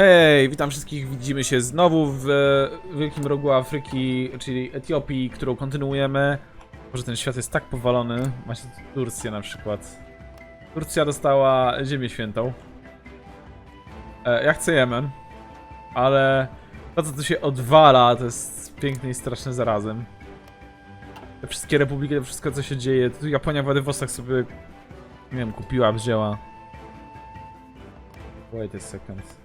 Hej, witam wszystkich. Widzimy się znowu w wielkim rogu Afryki, czyli Etiopii, którą kontynuujemy. Może ten świat jest tak powalony. Macie tu Turcję na przykład. Turcja dostała Ziemię Świętą. E, ja chcę Jemen, ale to co tu się odwala, to jest piękne i straszne zarazem. Te wszystkie republiki, to wszystko co się dzieje. Tu Japonia w Władywostach sobie, nie wiem, kupiła, wzięła. Wait a second.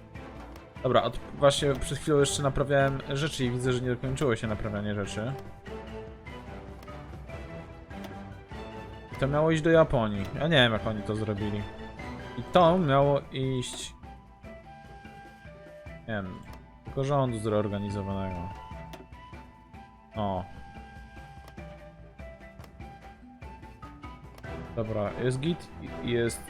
Dobra, od, właśnie przed chwilą jeszcze naprawiałem rzeczy i widzę, że nie dokończyło się naprawianie rzeczy. To miało iść do Japonii. Ja nie wiem, jak oni to zrobili. I to miało iść... Nie wiem, tylko rządu zreorganizowanego. O. Dobra, jest git jest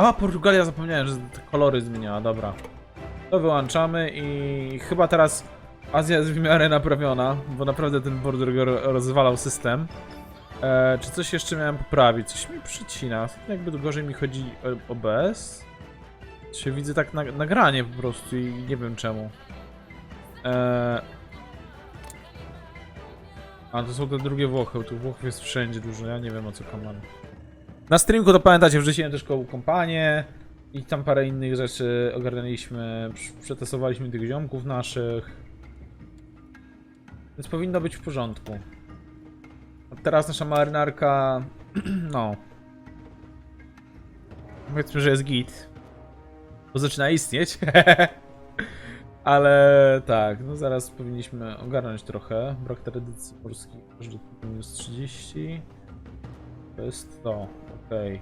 A, Portugalia zapomniałem, że te kolory zmieniała, dobra. To wyłączamy i chyba teraz Azja jest w miarę naprawiona, bo naprawdę ten ro- rozwalał system. E, czy coś jeszcze miałem poprawić? Coś mi przycina. Jakby gorzej mi chodzi o OBS. Się widzę tak na, nagranie po prostu i nie wiem czemu. E, a to są te drugie Włochy, tu Włochów jest wszędzie dużo, ja nie wiem o co koman. Na streamku to pamiętacie, wrzuciłem też koło kompanię i tam parę innych rzeczy ogarnęliśmy, przetestowaliśmy tych ziomków naszych. Więc powinno być w porządku. A teraz nasza marynarka, no. Powiedzmy, że jest git. Bo zaczyna istnieć. Ale tak, no zaraz powinniśmy ogarnąć trochę. Brak tradycji polskiej minus 30. To jest to, okej.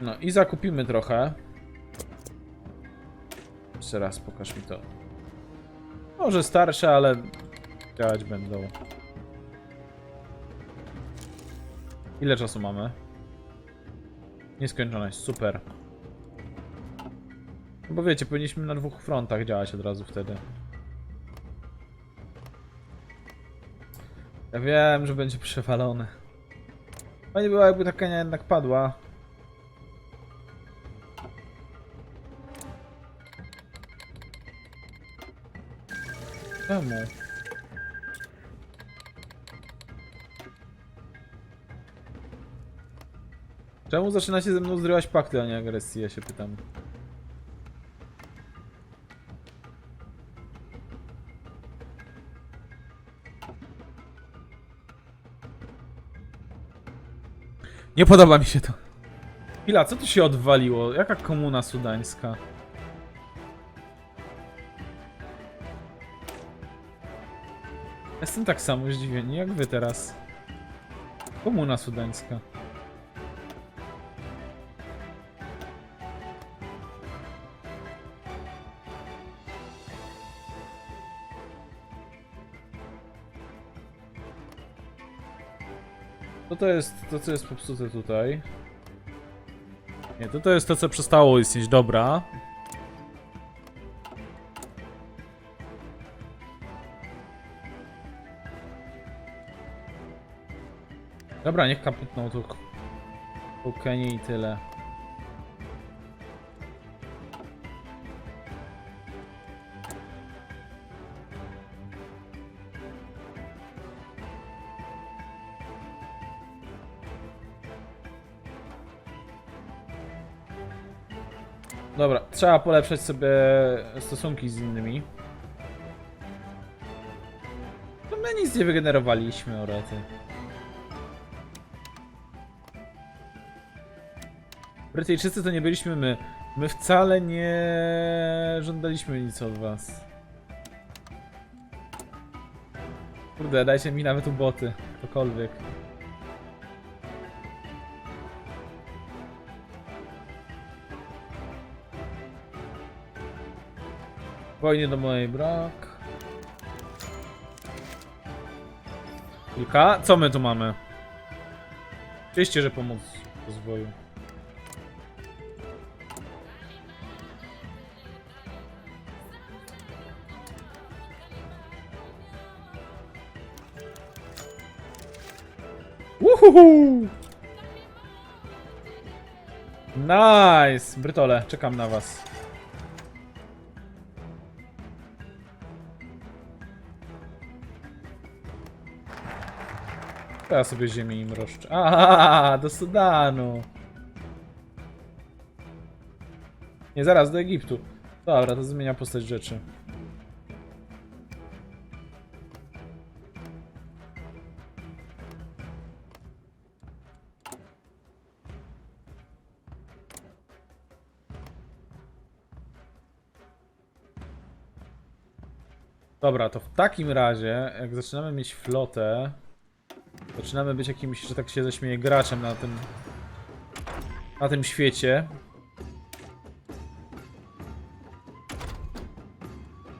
No i zakupimy trochę. Jeszcze raz pokaż mi to. Może starsze, ale działać będą. Ile czasu mamy? Nieskończoność, super. No bo wiecie, powinniśmy na dwóch frontach działać od razu wtedy. Ja wiem, że będzie przewalone. Fajnie było, jakby ta Kenia jednak padła. Czemu? Czemu zaczynacie ze mną zrywać pakty, a nie agresję, ja się pytam. Nie podoba mi się to. Chwila, co tu się odwaliło? Jaka komuna sudańska? Jestem tak samo zdziwiony jak wy teraz. Komuna sudańska. To jest to, co jest popsute tutaj. Nie, to to jest to, co przestało istnieć. Dobra. Dobra, niech kaputną tu po Kenię i tyle. Dobra, trzeba polepszać sobie stosunki z innymi. No my nic nie wygenerowaliśmy, orety. Brytyjczycy to nie byliśmy my. My wcale nie żądaliśmy nic od was. Kurde, dajcie mi nawet boty, ktokolwiek. Wojnie do mojej brak. Kilka? Co my tu mamy? Oczywiście, że pomóc w rozwoju. Uhu! Uhuhu. Nice! Brytole, czekam na was. Ja sobie ziemię im roszczę. A, do Sudanu. Nie, zaraz, do Egiptu. Dobra, to zmienia postać rzeczy. Dobra, to w takim razie, jak zaczynamy mieć flotę, zaczynamy być jakimś, że tak się zaśmieje, graczem na tym, na tym świecie.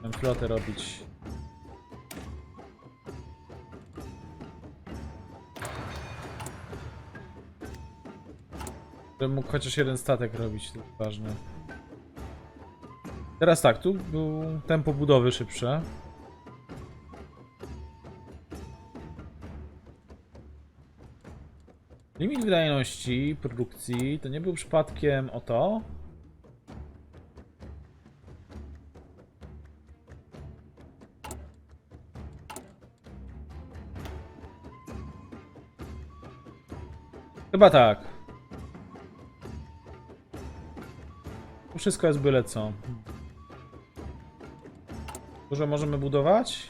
Tę flotę robić. Żebym mógł chociaż jeden statek robić, to ważne. Teraz tak, tu był tempo budowy szybsze. Limit wydajności produkcji to nie był przypadkiem o to? Chyba tak. Wszystko jest byle co. Dużo możemy budować?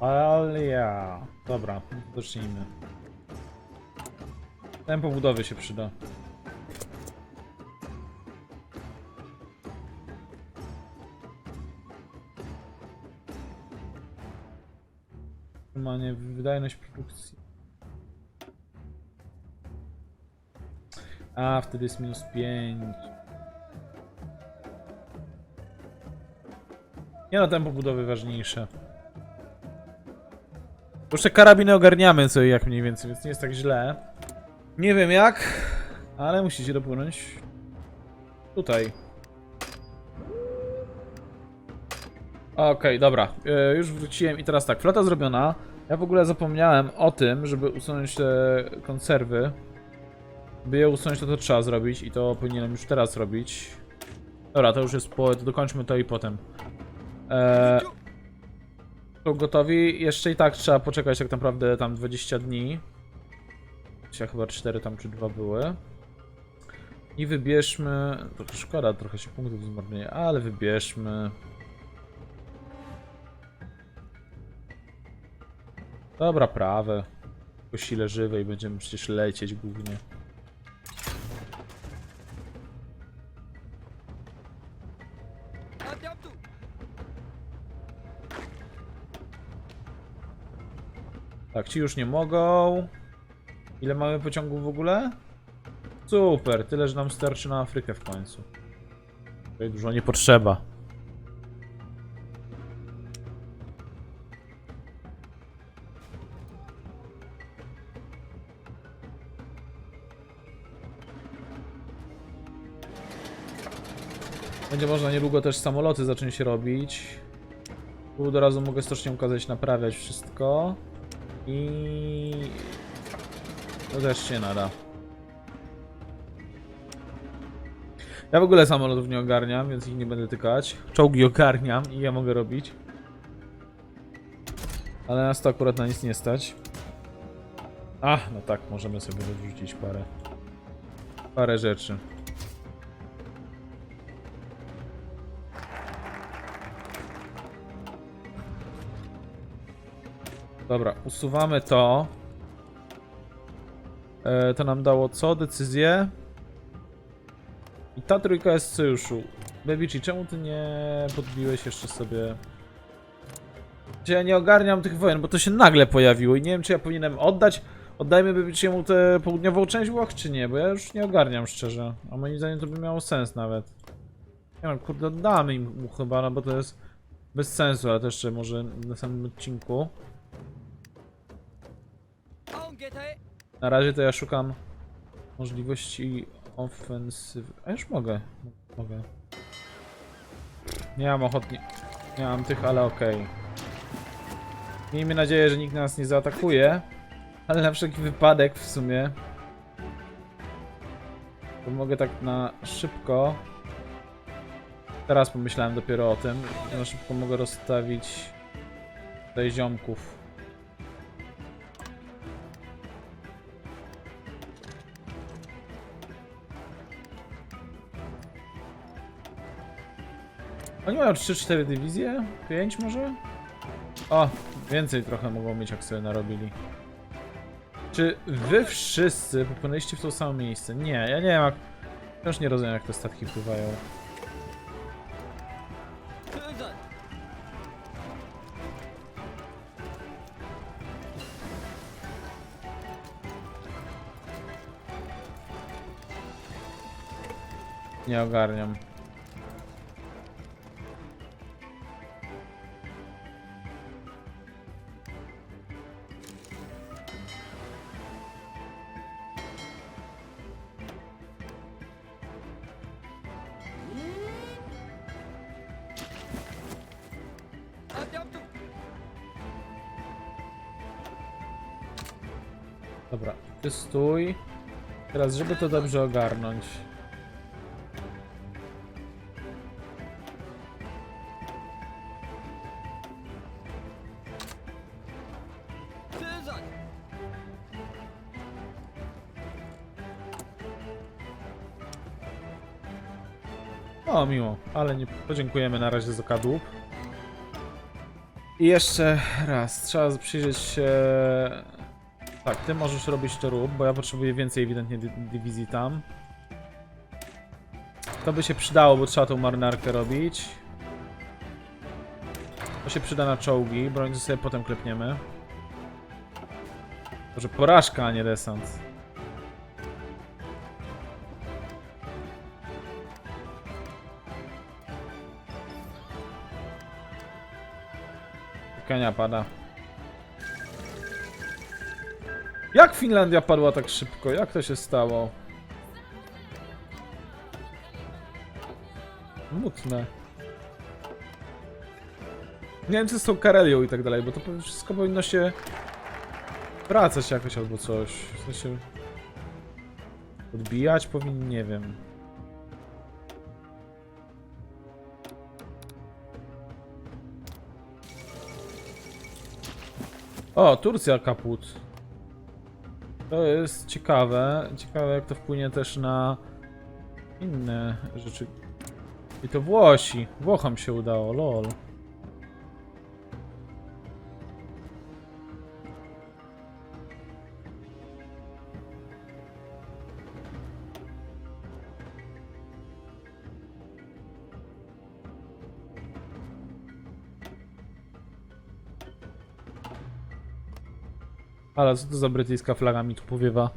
Ale ja. Dobra, zacznijmy. Tempo budowy się przyda. Utrzymanie, wydajność produkcji. A, wtedy jest minus 5. Nie no, tempo budowy ważniejsze. Już te karabiny ogarniamy co i jak mniej więcej, więc nie jest tak źle. Nie wiem jak, ale musicie dopłynąć tutaj. Okej, dobra. E, już wróciłem i teraz tak, flota zrobiona. Ja w ogóle zapomniałem o tym, żeby usunąć te konserwy. By je usunąć, to to trzeba zrobić i to powinienem już teraz robić. Dobra, to już jest po... to dokończmy to i potem. E, są gotowi. Jeszcze i tak trzeba poczekać tak naprawdę tam 20 dni. Dzisiaj chyba 4 tam czy 2 były. I wybierzmy. Trochę szkoda, trochę się punktów zmarnuje, ale wybierzmy. Dobra, prawe. Po sile żywej będziemy przecież lecieć głównie. Tak, ci już nie mogą. Ile mamy pociągów w ogóle? Super, tyle, że nam starczy na Afrykę w końcu. Tutaj dużo nie potrzeba. Będzie można niedługo też samoloty zacząć robić. Tu od razu mogę stocznie ukazać naprawiać wszystko. I... To też się nada. Ja w ogóle samolotów nie ogarniam, więc ich nie będę tykać. Czołgi ogarniam i ja mogę robić. Ale nas to akurat na nic nie stać. Ach, no tak, możemy sobie wyrzucić parę... Parę rzeczy. Dobra, usuwamy to. E, to nam dało co? Decyzję. I ta trójka jest w sojuszu. Bebici, czemu ty nie podbiłeś jeszcze sobie... Gdzie ja nie ogarniam tych wojen, bo to się nagle pojawiło i nie wiem czy ja powinienem oddać... Oddajmy Bebiciemu tę południową część Włoch, czy nie, bo ja już nie ogarniam szczerze. A moim zdaniem to by miało sens nawet. Nie wiem, kurde, oddamy im mu chyba, no bo to jest bez sensu, ale to jeszcze może na samym odcinku. Na razie to ja szukam możliwości ofensywy. A już mogę. Mogę. Nie mam ochotni. Nie mam tych, ale okej. Miejmy nadzieję, że nikt nas nie zaatakuje. Ale na wszelki wypadek w sumie. To mogę tak na szybko. Teraz pomyślałem dopiero o tym. Na szybko mogę rozstawić tutaj ziomków. Oni mają 3-4 dywizje? 5 może? O, więcej trochę mogą mieć, jak sobie narobili. Czy wy wszyscy popłynęliście w to samo miejsce? Nie, ja nie wiem jak... Wciąż nie rozumiem jak te statki pływają. Nie ogarniam. Dobra, ty stój. Teraz, żeby to dobrze ogarnąć. O, miło, ale nie podziękujemy na razie za kadłub. I jeszcze raz, trzeba przyjrzeć się... Tak, ty możesz robić to rób, bo ja potrzebuję więcej ewidentnie dy dywizji tam. To by się przydało, bo trzeba tą marynarkę robić. To się przyda na czołgi, broń sobie potem klepniemy. Może porażka, a nie desant. Kenia pada. Jak Finlandia padła tak szybko? Jak to się stało? Mutne. Nie wiem co z tą Karelią i tak dalej, bo to wszystko powinno się wracać jakoś albo coś. W sensie... Odbijać powinien, nie wiem. O, Turcja kaput. To jest ciekawe. Ciekawe jak to wpłynie też na inne rzeczy. I to Włosi. Włochom się udało, lol. Ale co to za brytyjska flaga mi tu powiewa?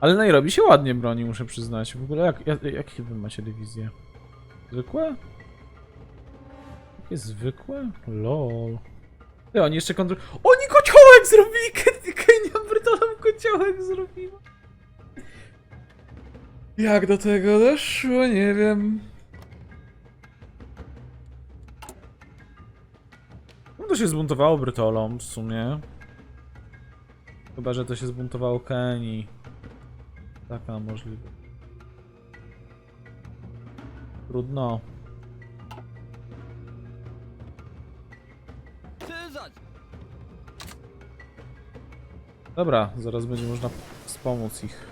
Ale Nairobi się ładnie broni, muszę przyznać. W ogóle jak, jak, wy macie dywizje? Zwykłe? Jakie zwykłe? Lol. Ty, oni jeszcze kontro... Oni kociołek zrobili! Ke- Kenia Brytonom kociołek zrobiła. Jak do tego doszło? Nie wiem. No to się zbuntowało Brytolom w sumie. Chyba, że to się zbuntowało Kenii. Taka możliwość. Trudno. Dobra, zaraz będzie można wspomóc ich.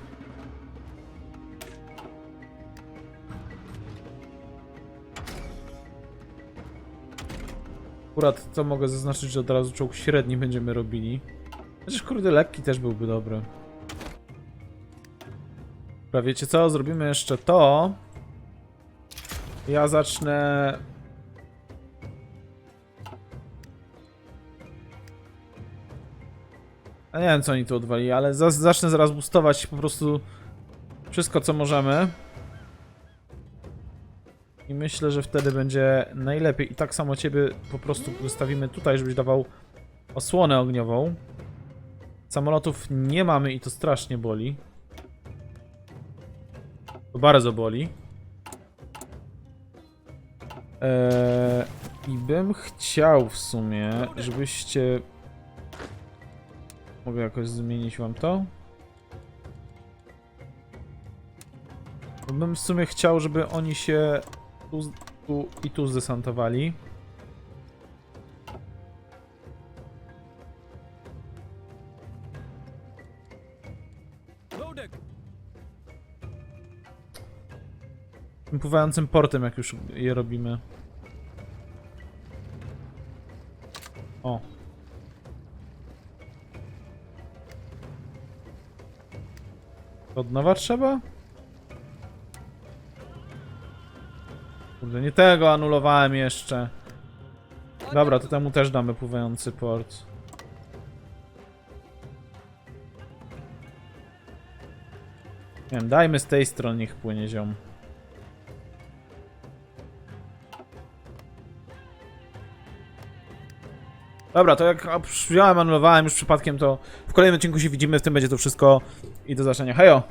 Akurat to mogę zaznaczyć, że od razu czołg średni będziemy robili. Chociaż kurde, lekki też byłby dobry. Dobra, wiecie co? Zrobimy jeszcze to. Ja zacznę... Ja nie wiem co oni tu odwali, ale za zacznę zaraz boostować po prostu wszystko co możemy. I myślę, że wtedy będzie najlepiej. I tak samo ciebie po prostu wystawimy tutaj, żebyś dawał osłonę ogniową. Samolotów nie mamy i to strasznie boli. To bardzo boli. Eee, I bym chciał w sumie, żebyście Mogę jakoś zmienić wam to? Bym w sumie chciał, żeby oni się tu, tu i tu zdesantowali. Pływającym portem, jak już je robimy. O. Od nowa trzeba? Kurde, nie tego anulowałem jeszcze. Dobra, to temu też damy pływający port. Nie wiem, dajmy z tej strony, niech płynie ziom. Dobra, to jak wziąłem, anulowałem już przypadkiem, to w kolejnym odcinku się widzimy, w tym będzie to wszystko i do zobaczenia. Hejo!